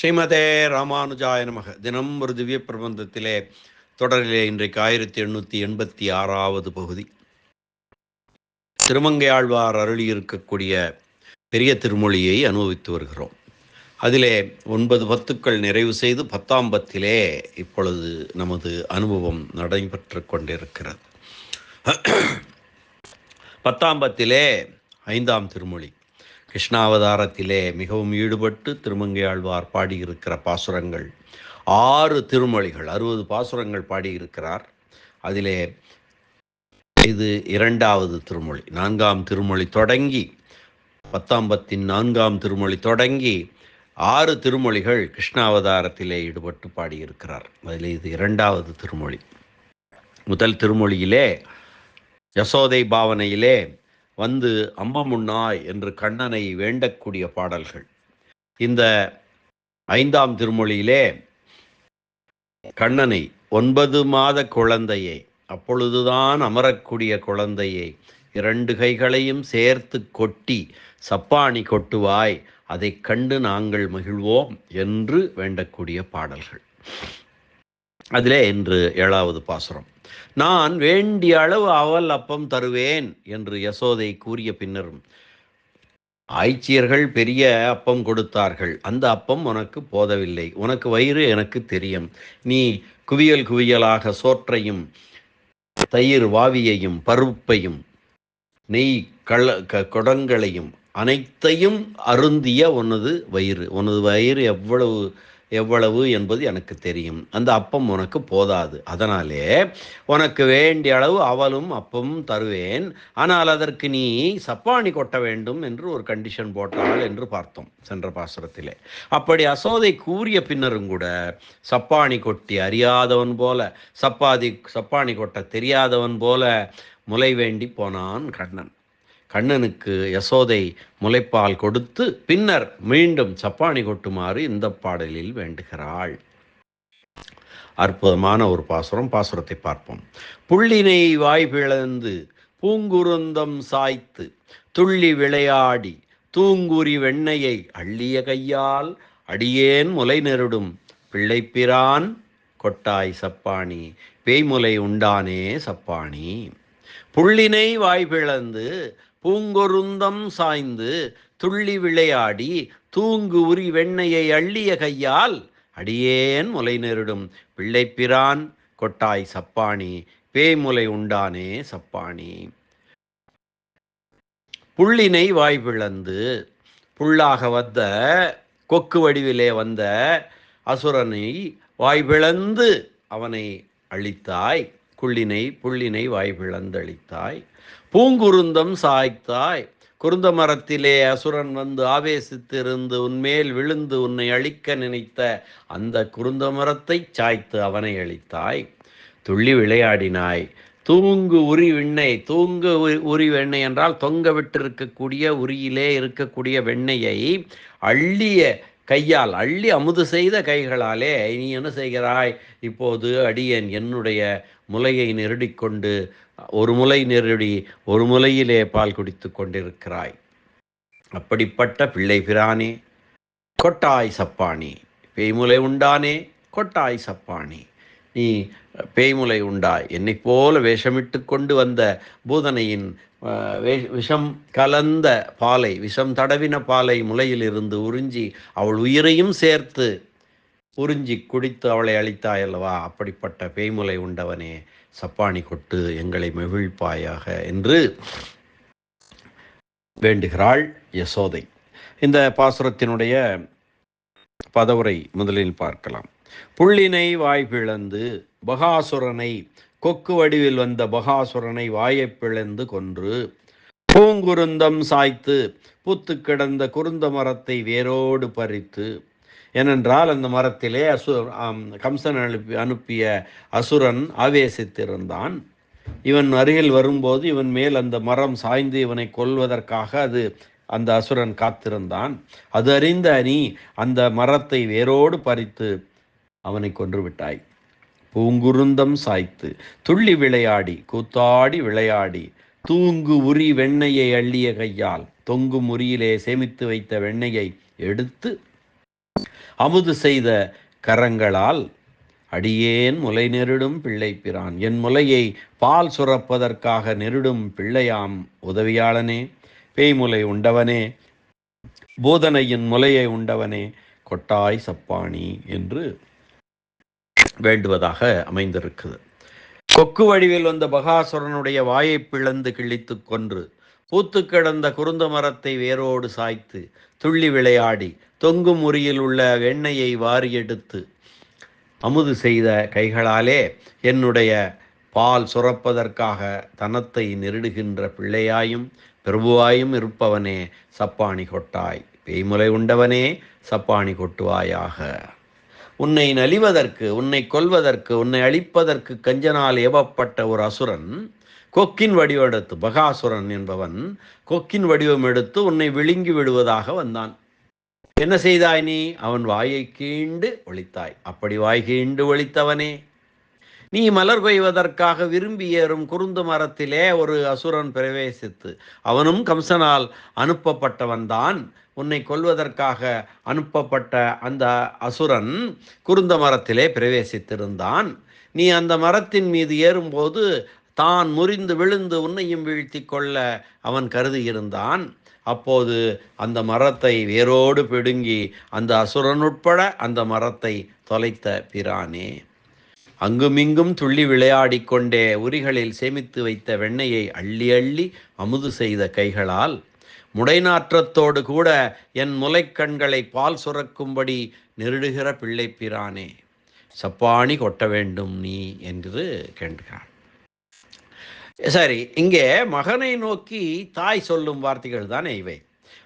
ஸ்ரீமதே ராமானுஜாய நமக. தினம் ஒரு திவ்ய பிரபந்தத்திலே தொடரிலே இன்றைக்கு ஆயிரத்தி எண்ணூற்றி எண்பத்தி ஆறாவது பகுதி. திருமங்கையாழ்வார் அருளி இருக்கக்கூடிய பெரிய திருமொழியை அனுபவித்து வருகிறோம். அதிலே ஒன்பது பத்துக்கள் நிறைவு செய்து பத்தாம் பத்திலே இப்பொழுது நமது அனுபவம் நடைபெற்று கொண்டிருக்கிறது. பத்தாம் பத்திலே ஐந்தாம் திருமொழி. கிருஷ்ணாவதாரத்திலே மிகவும் ஈடுபட்டு திருமங்கையாழ்வார் பாடியிருக்கிற பாசுரங்கள். ஆறு திருமொழிகள் அறுபது பாசுரங்கள் பாடியிருக்கிறார். அதிலே இது இரண்டாவது திருமொழி. நான்காம் திருமொழி தொடங்கி பத்தாம் பத்தின் நான்காம் திருமொழி தொடங்கி ஆறு திருமொழிகள் கிருஷ்ணாவதாரத்திலே ஈடுபட்டு பாடியிருக்கிறார். அதில் இது இரண்டாவது திருமொழி. முதல் திருமொழியிலே யசோதை பாவனையிலே வந்து அம்பமுன்னாய் என்று கண்ணனை வேண்டக்கூடிய பாடல்கள். இந்த ஐந்தாம் திருமொழியிலே கண்ணனை ஒன்பது மாத குழந்தையை அப்பொழுதுதான் அமரக்கூடிய குழந்தையை இரண்டு கைகளையும் சேர்த்து கொட்டி சப்பாணி கொட்டுவாய் அதை கண்டு நாங்கள் மகிழ்வோம் என்று வேண்டக்கூடிய பாடல்கள். அதிலே இன்று ஏழாவது பாசுரம். நான் வேண்டிய அளவு அவல் அப்பம் தருவேன் என்று யசோதை கூறிய பின்னரும் ஆய்ச்சியர்கள் பெரிய அப்பம் கொடுத்தார்கள். அந்த அப்பம் உனக்கு போதவில்லை. உனக்கு வயிறு எனக்கு தெரியும். நீ குவியல் குவியலாக சோற்றையும் தயிர் வாவியையும் பருப்பையும் நெய் கள க குடங்களையும் அனைத்தையும் அருந்திய உனது வயிறு. உனது வயிறு எவ்வளவு எவ்வளவு என்பது எனக்கு தெரியும். அந்த அப்பம் உனக்கு போதாது. அதனாலே உனக்கு வேண்டிய அளவு அவலும் அப்பமும் தருவேன். ஆனால் அதற்கு நீ சப்பாணி கொட்ட வேண்டும் என்று ஒரு கண்டிஷன் போட்டாள் என்று பார்த்தோம் சென்ற பாசுரத்திலே. அப்படி அசோதை கூறிய பின்னரும் கூட சப்பாணி கொட்டி அறியாதவன் போல சப்பாதி சப்பாணி கொட்ட தெரியாதவன் போல முலை வேண்டி போனான் கண்ணன். கண்ணனுக்கு யசோதை முளைப்பால் கொடுத்து பின்னர் மீண்டும் சப்பாணி கொட்டுமாறு இந்த பாடலில் வேண்டுகிறாள். அற்புதமான ஒரு பாசுரம். பாசுரத்தை பார்ப்போம். புள்ளினை வாய் பிளந்து பூங்குருந்தம் சாய்த்து துள்ளி விளையாடி தூங்குரி வெண்ணையை அள்ளிய கையால் அடியேன் முலை நெருடும் பிள்ளைப்பிரான் கொட்டாய் சப்பாணி பேய்முலை உண்டானே சப்பாணி புள்ளினை வாய் பிளந்து பூங்கொருந்தம் சாய்ந்து துள்ளி விளையாடி தூங்கு உரி வெண்ணையை அள்ளிய கையால் அடியேன் முலை நெருடும். பிள்ளைப்பிரான் கொட்டாய் சப்பாணி பேய்முலை உண்டானே சப்பாணி புள்ளினை வாய் பிளந்து புல்லாக வந்த கொக்கு வடிவிலே வந்த அசுரனை வாய் பிளந்து அவனை அழித்தாய். குள்ளினை புள்ளினை வாய் பிளந்து அழித்தாய் பூங்குருந்தம் சாய்த்தாய். குருந்த மரத்திலே அசுரன் வந்து ஆவேசித்திருந்து உன்மேல் விழுந்து உன்னை அழிக்க நினைத்த அந்த குருந்த மரத்தை சாய்த்து அவனை அழித்தாய். துள்ளி விளையாடினாய். தூங்கு உரி வெண்ணெய் தூங்கு உரி வெண்ணெய் என்றால் தொங்க விட்டிருக்கக்கூடிய உரியிலே இருக்கக்கூடிய வெண்ணெயை அள்ளிய கையால் அள்ளி அமுது செய்த கைகளாலே நீ என்ன செய்கிறாய்? இப்போது அடியன் என்னுடைய முலையை நெருடிக்கொண்டு ஒரு முலை நெருடி ஒரு முலையிலே பால் குடித்து கொண்டிருக்கிறாய். அப்படிப்பட்ட பிள்ளை பிரானே கொட்டாய் சப்பானி. பேய்முலை உண்டானே கொட்டாய் சப்பானி. நீ பேய்முலை உண்டாய். என்னை போல வேஷமிட்டு கொண்டு வந்த பூதனையின் விஷம் கலந்த பாலை விஷம் தடவின பாலை முலையிலிருந்து உறிஞ்சி அவள் உயிரையும் சேர்த்து உறிஞ்சி குடித்து அவளை அழித்தாய் அல்லவா? அப்படிப்பட்ட பேய்முலை உண்டவனே. சப்பானி கொட்டு எங்களை மகிழ்ப்பாயாக என்று வேண்டுகிறாள் யசோதை. இந்த பாசுரத்தினுடைய பதவுரை முதலில் பார்க்கலாம். புள்ளினை வாய் பிளந்து பகாசுரனை கொக்கு வடிவில் வந்த பகாசுரனை வாயை பிளந்து கொன்று பூங்குருந்தம் சாய்த்து பூத்து கிடந்த குருந்த மரத்தை வேரோடு பறித்து ஏனென்றால் அந்த மரத்திலே அசு கம்சன் அனுப்பி அனுப்பிய அசுரன் ஆவேசித்திருந்தான். இவன் அருகில் வரும்போது இவன் மேல் அந்த மரம் சாய்ந்து இவனை கொல்வதற்காக அது அந்த அசுரன் காத்திருந்தான். அது அறிந்த நீ அந்த மரத்தை வேரோடு பறித்து அவனை கொன்று விட்டாய் பூங்குருந்தம் சாய்த்து துள்ளி விளையாடி கூத்தாடி விளையாடி தூங்கு உரி வெண்ணையை அள்ளிய கையால் தொங்கும் உரியிலே சேமித்து வைத்த வெண்ணையை எடுத்து அமுது செய்த கரங்களால் அடியேன் முலை நெருடும் பிள்ளை பிரான் என் முலையை பால் சுரப்பதற்காக நெருடும் பிள்ளையாம் உதவியாளனே பேய்முலை உண்டவனே போதனையின் முலையை உண்டவனே கொட்டாய் சப்பாணி என்று வேண்டுவதாக அமைந்திருக்குது. கொக்கு வடிவில் வந்த பகாசுரனுடைய வாயை பிளந்து கிழித்து கொன்று பூத்து கிடந்த குருந்த மரத்தை வேரோடு சாய்த்து துள்ளி விளையாடி தொங்கும் முறியில் உள்ள வெண்ணெயை வாரி எடுத்து அமுது செய்த கைகளாலே என்னுடைய பால் சுரப்பதற்காக தனத்தை நெருடுகின்ற பிள்ளையாயும் பிரபுவாயும் இருப்பவனே சப்பாணி கொட்டாய். பேய்முலை உண்டவனே சப்பாணி கொட்டுவாயாக. உன்னை நலிவதற்கு உன்னை கொல்வதற்கு உன்னை அழிப்பதற்கு கஞ்சனால் ஏவப்பட்ட ஒரு அசுரன் கொக்கின் வடிவம் எடுத்து பகாசுரன் என்பவன் கொக்கின் வடிவம் எடுத்து உன்னை விழுங்கி விடுவதாக வந்தான். என்ன செய்தாய் நீ? அவன் வாயை கீண்டு ஒழித்தாய். அப்படி வாய் கீண்டு ஒழித்தவனே. நீ மலர் கொய்வதற்காக விரும்பி ஏறும் குருந்து மரத்திலே ஒரு அசுரன் பிரவேசித்து அவனும் கம்சனால் அனுப்பப்பட்டவன்தான். உன்னை கொல்வதற்காக அனுப்பப்பட்ட அந்த அசுரன் குருந்த மரத்திலே பிரவேசித்திருந்தான். நீ அந்த மரத்தின் மீது ஏறும்போது தான் முறிந்து விழுந்து உன்னையும் வீழ்த்தி கொள்ள அவன் கருதியிருந்தான். அப்போது அந்த மரத்தை வேரோடு பிடுங்கி அந்த அசுரனுட்பட அந்த மரத்தை தொலைத்த பிரானே. அங்குமிங்கும் துள்ளி விளையாடிக் கொண்டே உரிகளில் சேமித்து வைத்த வெண்ணையை அள்ளி அள்ளி அமுது செய்த கைகளால் முடைநாற்றத்தோடு கூட என் முலைக்கண்களை பால் சுரக்கும்படி நெருடுகிற பிள்ளை பிரானே. சப்பாணி கொட்ட வேண்டும் நீ என்று கேட்கிறான். சரி இங்கே மகனை நோக்கி தாய் சொல்லும் வார்த்தைகள் தானே இவை.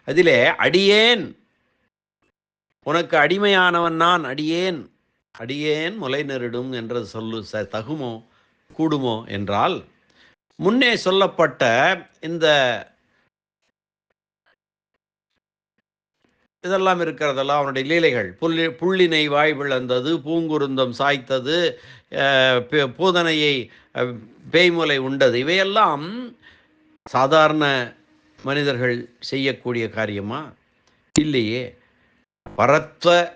அதிலே அடியேன் உனக்கு அடிமையானவன் நான் அடியேன் அடியேன் முலை நெருடும் என்றது சொல்லு ச தகுமோ கூடுமோ என்றால் முன்னே சொல்லப்பட்ட இந்த இதெல்லாம் இருக்கிறதெல்லாம் அவனுடைய லீலைகள். புள்ளி புள்ளினை வாய் விழந்தது பூங்குருந்தம் சாய்த்தது பூதனையை பேய்முலை உண்டது. இவையெல்லாம் சாதாரண மனிதர்கள் செய்யக்கூடிய காரியமா? இல்லையே. பரத்வ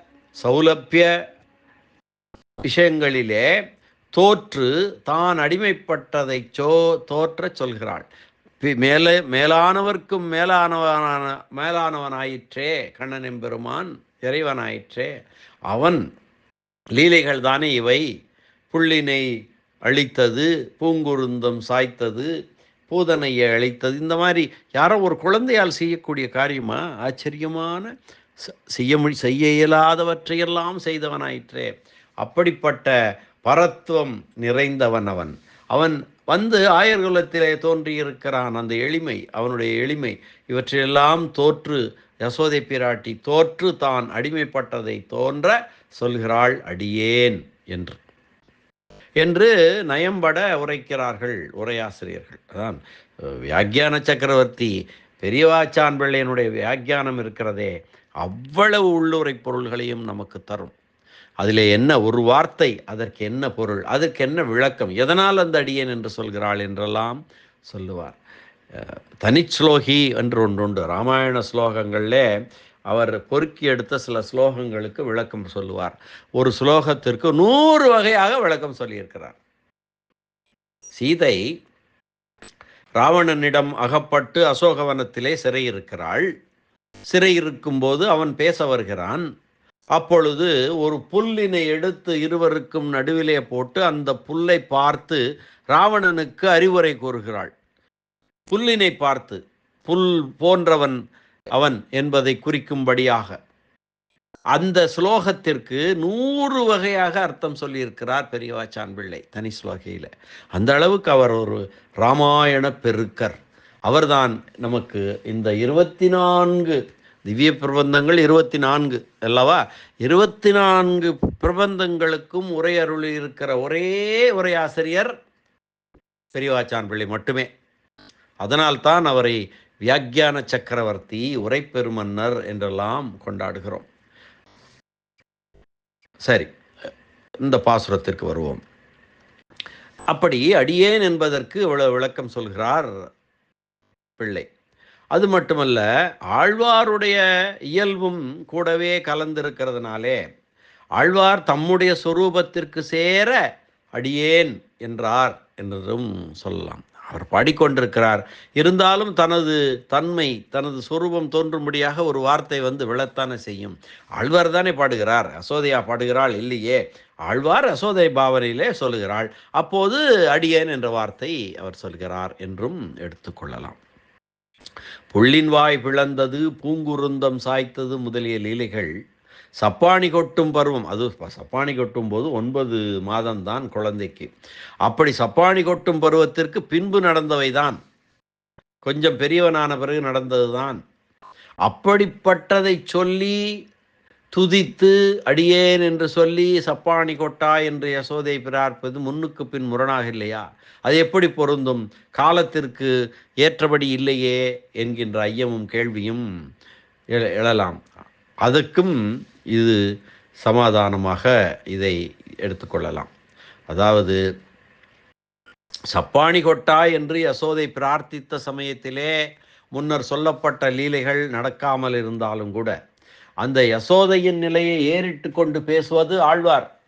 சௌலபிய விஷயங்களிலே தோற்று தான் அடிமைப்பட்டதை சோ தோற்றச் சொல்கிறாள். மேலே மேலானவர்க்கும் மேலானவனான மேலானவனாயிற்றே கண்ணன் எம்பெருமான் இறைவனாயிற்றே. அவன் லீலைகள் தானே இவை. புள்ளினை அழித்தது பூங்குருந்தம் சாய்த்தது பூதனையை அழித்தது. இந்த மாதிரி யாரோ ஒரு குழந்தையால் செய்யக்கூடிய காரியமா? ஆச்சரியமான செய்ய செய்ய இயலாதவற்றையெல்லாம் செய்தவனாயிற்றே. அப்படிப்பட்ட பரத்துவம் நிறைந்தவன் அவன். அவன் வந்து ஆயர்குலத்திலே தோன்றியிருக்கிறான். அந்த எளிமை அவனுடைய எளிமை இவற்றையெல்லாம் தோற்று யசோதை பிராட்டி தோற்று தான் அடிமைப்பட்டதை தோன்ற சொல்கிறாள் அடியேன் என்று. என்று நயம்பட உரைக்கிறார்கள் உரையாசிரியர்கள். அதான் வியாக்கியான சக்கரவர்த்தி பெரியவாச்சான் பிள்ளையனுடைய வியாக்கியானம் இருக்கிறதே அவ்வளவு உள்ளுரை பொருள்களையும் நமக்கு தரும். அதில் என்ன ஒரு வார்த்தை அதற்கு என்ன பொருள் அதற்கு என்ன விளக்கம் எதனால் அந்த அடியேன் என்று சொல்கிறாள் என்றெல்லாம் சொல்லுவார். தனிச்லோகி என்று ஒன்று உண்டு. ராமாயண ஸ்லோகங்களிலே அவர் பொறுக்கி எடுத்த சில ஸ்லோகங்களுக்கு விளக்கம் சொல்லுவார். ஒரு ஸ்லோகத்திற்கு நூறு வகையாக விளக்கம் சொல்லியிருக்கிறார். சீதை ராவணனிடம் அகப்பட்டு அசோகவனத்திலே சிறையிருக்கிறாள். சிறையிருக்கும்போது அவன் பேச வருகிறான். அப்பொழுது ஒரு புல்லினை எடுத்து இருவருக்கும் நடுவிலே போட்டு அந்த புல்லை பார்த்து ராவணனுக்கு அறிவுரை கூறுகிறாள். புல்லினை பார்த்து புல் போன்றவன் அவன் என்பதை குறிக்கும்படியாக. அந்த ஸ்லோகத்திற்கு நூறு வகையாக அர்த்தம் சொல்லியிருக்கிறார் பெரியவாச்சான் பிள்ளை தனி ஸ்லோகையில். அந்த அளவுக்கு அவர் ஒரு ராமாயண பெருக்கர். அவர்தான் நமக்கு இந்த இருபத்தி நான்கு திவ்ய பிரபந்தங்கள் இருபத்தி நான்கு அல்லவா? இருபத்தி நான்கு பிரபந்தங்களுக்கும் உரையருள் இருக்கிற ஒரே உரையாசிரியர் பெரியவாச்சான் பிள்ளை மட்டுமே. அதனால்தான் அவரை வியாக்கியான சக்கரவர்த்தி உரைப்பெருமன்னர் என்றெல்லாம் கொண்டாடுகிறோம். சரி இந்த பாசுரத்திற்கு வருவோம். அப்படி அடியேன் என்பதற்கு இவ்வளவு விளக்கம் சொல்கிறார் பிள்ளை. அது மட்டுமல்ல ஆழ்வாருடைய இயல்பும் கூடவே கலந்திருக்கிறதுனாலே ஆழ்வார் தம்முடைய சொரூபத்திற்கு சேர அடியேன் என்றார். என்றும் சொல்லலாம். அவர் பாடிக்கொண்டிருக்கிறார். இருந்தாலும் தனது தன்மை தனது சொரூபம் தோன்றும்படியாக ஒரு வார்த்தை வந்து விழத்தானே செய்யும். ஆழ்வார் தானே பாடுகிறார். அசோதையா பாடுகிறாள் இல்லையே? ஆழ்வார் அசோதை பாவனையிலே சொல்லுகிறாள். அப்போது அடியேன் என்ற வார்த்தை அவர் சொல்கிறார் என்றும் எடுத்துக்கொள்ளலாம் புள்ளின் வாய் பிளந்தது பூங்குருந்தம் சாய்த்தது முதலிய லீலைகள் சப்பாணி கொட்டும் பருவம். அது சப்பாணி கொட்டும் போது ஒன்பது மாதம்தான் குழந்தைக்கு. அப்படி சப்பாணி கொட்டும் பருவத்திற்கு பின்பு நடந்தவைதான். கொஞ்சம் பெரியவனான பிறகு நடந்ததுதான். அப்படிப்பட்டதை சொல்லி துதித்து அடியேன் என்று சொல்லி சப்பாணி கொட்டா என்று யசோதை பிரார்ப்பது முன்னுக்கு பின் முரணாக இல்லையா? அது எப்படி பொருந்தும்? காலத்திற்கு ஏற்றபடி இல்லையே என்கின்ற ஐயமும் கேள்வியும் எழ- எழலாம். அதுக்கும் இது சமாதானமாக இதை எடுத்துக்கொள்ளலாம் அதாவது சப்பாணி கொட்டா என்று யசோதை பிரார்த்தித்த சமயத்திலே முன்னர் சொல்லப்பட்ட லீலைகள் நடக்காமல் இருந்தாலும் கூட அந்த யசோதையின் நிலையை ஏறிட்டு கொண்டு பேசுவது ஆழ்வார்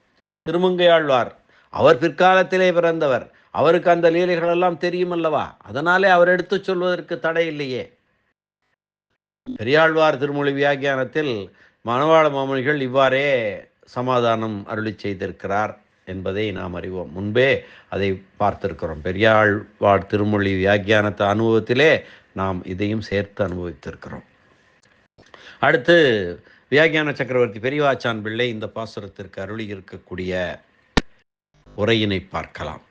திருமங்கை ஆழ்வார். அவர் பிற்காலத்திலே பிறந்தவர். அவருக்கு அந்த லீலைகள் எல்லாம் தெரியும் அல்லவா? அதனாலே அவர் எடுத்துச் சொல்வதற்கு தடை இல்லையே. பெரியாழ்வார் திருமொழி வியாக்கியானத்தில் மணவாள மாமணிகள் இவ்வாறே சமாதானம் அருளி செய்திருக்கிறார் என்பதை நாம் அறிவோம். முன்பே அதை பார்த்திருக்கிறோம். பெரியாழ்வாழ் திருமொழி வியாக்கியானத்த அனுபவத்திலே நாம் இதையும் சேர்த்து அனுபவித்திருக்கிறோம். அடுத்து வியாக்கியான சக்கரவர்த்தி பெரியவாச்சான் பிள்ளை இந்த பாசுரத்திற்கு அருளி இருக்கக்கூடிய உரையினை பார்க்கலாம்.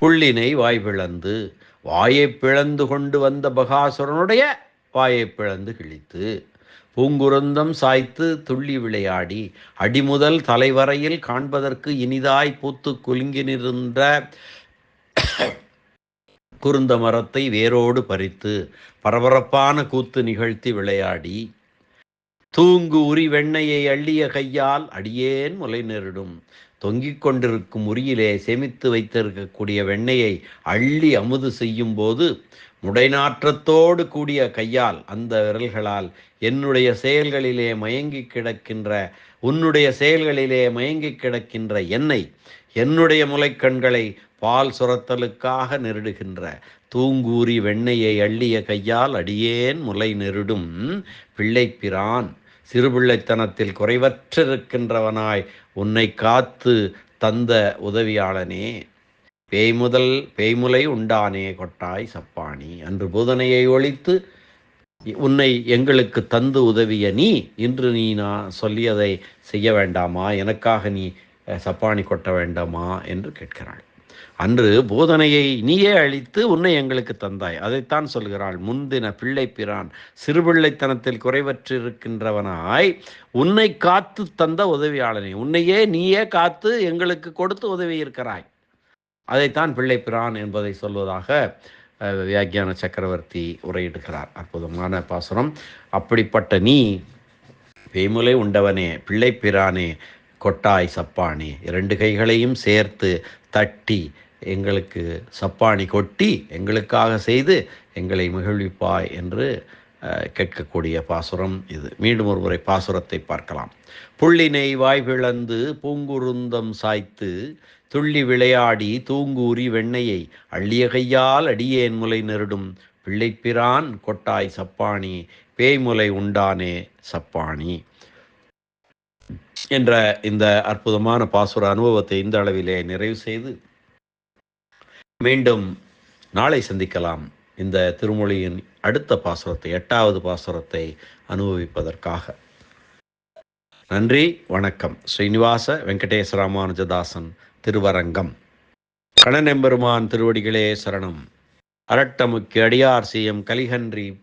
புள்ளினை வாய் பிளந்து வாயை பிளந்து கொண்டு வந்த பகாசுரனுடைய வாயை பிளந்து கிழித்து பூங்குருந்தம் சாய்த்து துள்ளி விளையாடி அடிமுதல் தலைவரையில் காண்பதற்கு இனிதாய் பூத்து குலுங்கி நின்ற குருந்த மரத்தை வேரோடு பறித்து பரபரப்பான கூத்து நிகழ்த்தி விளையாடி தூங்கு உரி வெண்ணையை அள்ளிய கையால் அடியேன் முலை நெருடும். தொங்கிக் கொண்டிருக்கும் உரியிலே சேமித்து வைத்திருக்கக்கூடிய வெண்ணையை அள்ளி அமுது செய்யும் போது முடைநாற்றத்தோடு கூடிய கையால் அந்த விரல்களால் என்னுடைய செயல்களிலே மயங்கி கிடக்கின்ற உன்னுடைய செயல்களிலே மயங்கி கிடக்கின்ற என்னை என்னுடைய முலைக்கண்களை பால் சுரத்தலுக்காக நெருடுகின்ற தூங்கூறி வெண்ணையை அள்ளிய கையால் அடியேன் முலை நெருடும் பிள்ளைப்பிரான் சிறுபிள்ளைத்தனத்தில் குறைவற்றிருக்கின்றவனாய் உன்னை காத்து தந்த உதவியாளனே. பேய் முதல் பேய்முலை உண்டானே கொட்டாய் சப்பாணி அன்று போதனையை ஒழித்து உன்னை எங்களுக்கு தந்து உதவிய நீ இன்று நீ நான் சொல்லியதை செய்ய வேண்டாமா? எனக்காக நீ சப்பாணி கொட்ட வேண்டாமா? என்று கேட்கிறாள். அன்று போதனையை நீயே அழித்து உன்னை எங்களுக்கு தந்தாய். அதைத்தான் சொல்கிறாள். முந்தின பிள்ளை பிரான் சிறுபிள்ளைத்தனத்தில் குறைவற்றிருக்கின்றவனாய் உன்னை காத்து தந்த உதவியாளனே. உன்னையே நீயே காத்து எங்களுக்கு கொடுத்து உதவி இருக்கிறாய் அதைத்தான் பிள்ளை பிரான் என்பதை சொல்வதாக வியாக்கியான சக்கரவர்த்தி உரையிடுகிறார். அற்புதமான பாசுரம். அப்படிப்பட்ட நீ பேமுலை உண்டவனே பிள்ளை பிரானே கொட்டாய் சப்பானி இரண்டு கைகளையும் சேர்த்து தட்டி எங்களுக்கு சப்பானி கொட்டி எங்களுக்காக செய்து எங்களை மகிழ்விப்பாய் என்று கேட்கக்கூடிய பாசுரம் இது. மீண்டும் ஒரு முறை பாசுரத்தை பார்க்கலாம். புள்ளினை வாய்விழந்து பூங்குருந்தம் சாய்த்து துள்ளி விளையாடி தூங்கூறி வெண்ணையை அள்ளிய கையால் அடியேன் முலை நெருடும். பிள்ளைப்பிரான் கொட்டாய் சப்பாணி பேய்முலை உண்டானே சப்பாணி என்ற இந்த அற்புதமான பாசுர அனுபவத்தை இந்த அளவிலே நிறைவு செய்து மீண்டும் நாளை சந்திக்கலாம். இந்த திருமொழியின் அடுத்த பாசுரத்தை எட்டாவது பாசுரத்தை அனுபவிப்பதற்காக. நன்றி வணக்கம். ஸ்ரீனிவாச வெங்கடேச ராமானுஜதாசன் திருவரங்கம். கணநெம்பெருமான் திருவடிகளே சரணம். அரட்டமுக்கு அடியார் சிஎம் கலிகன்றி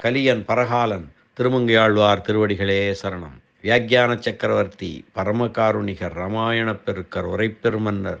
கலியன் பரகாலன் திருமங்கையாழ்வார் திருவடிகளே சரணம். வியாக்கியான சக்கரவர்த்தி பரமகாருணிகர் ராமாயணப் பெருக்கர் உரைப்பெருமன்னர்